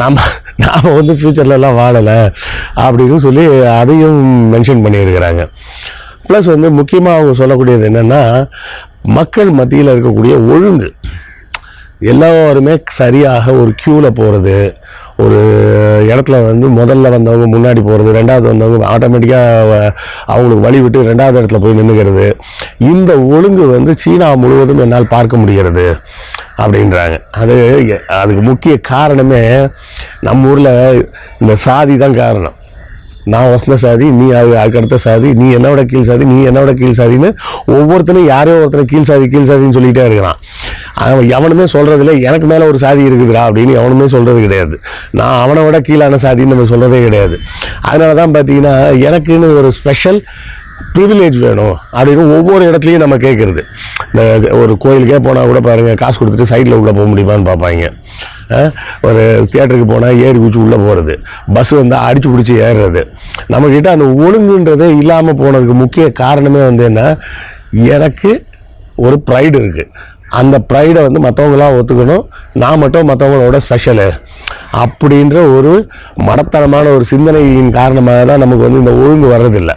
நாம் நாம் வந்து ஃப்யூச்சர்லலாம் வாழலை அப்படின்னு சொல்லி அதையும் மென்ஷன் பண்ணியிருக்கிறாங்க. ப்ளஸ் வந்து முக்கியமாக அவங்க சொல்லக்கூடியது என்னென்னா மக்கள் மத்தியில் இருக்கக்கூடிய ஒழுங்கு. எல்லாருமே சரியாக ஒரு க்யூவில் போகிறது ஒரு இடத்துல வந்து முதல்ல வந்தவங்க முன்னாடி போகிறது ரெண்டாவது வந்தவங்க ஆட்டோமேட்டிக்காக அவங்களுக்கு வழி விட்டு ரெண்டாவது இடத்துல போய் நின்றுக்கிறது இந்த ஒழுங்கு வந்து சீனா முழுவதும் என்னால் பார்க்க முடிகிறது. அப்படின்றாங்க. அது அதுக்கு முக்கிய காரணமே நம்ம ஊரில் இந்த சாதி தான் காரணம். நான் வசந்த சாதி நீ அது அதுக்கடுத்த சாதி நீ என்னோட கீழ் சாதி நீ என்னோட கீழ் சாதின்னு ஒவ்வொருத்தனும் யாரோ ஒருத்தனை கீழ் சாதி கீழ் சாதின்னு சொல்லிகிட்டே இருக்கிறான். அவன் எவனுமே சொல்கிறதில்ல எனக்கு மேலே ஒரு சாதி இருக்குதுடா அப்படின்னு எவனுமே சொல்கிறது கிடையாது. நான் அவனை விட கீழான சாதின்னு நம்ம சொல்கிறதே கிடையாது. அதனால தான் பார்த்தீங்கன்னா எனக்குன்னு ஒரு ஸ்பெஷல் ப்ரிவிலேஜ் வேணும். அப்படின்னு ஒவ்வொரு இடத்துலையும் நம்ம கேட்குறது இந்த ஒரு கோயிலுக்கே போனால் கூட பாருங்கள் காசு கொடுத்துட்டு சைடில் உள்ளே போக முடியுமான்னு பார்ப்பாங்க. ஒரு தியேட்டருக்கு போனால் ஏறி குச்சி உள்ளே போகிறது பஸ் வந்தால் அடிச்சு பிடிச்சி ஏறுறது. நம்மக்கிட்ட அந்த ஒழுங்குன்றதே இல்லாமல் போனதுக்கு முக்கிய காரணமே வந்து என்ன? எனக்கு ஒரு ப்ரைடு இருக்குது அந்த ப்ரைடை வந்து மற்றவங்களாம் ஒத்துக்கணும். நான் மட்டும் மற்றவங்களோட ஸ்பெஷலு அப்படின்ற ஒரு மடத்தனமான ஒரு சிந்தனையின் காரணமாக தான் நமக்கு வந்து இந்த ஒழுங்கு வர்றதில்லை.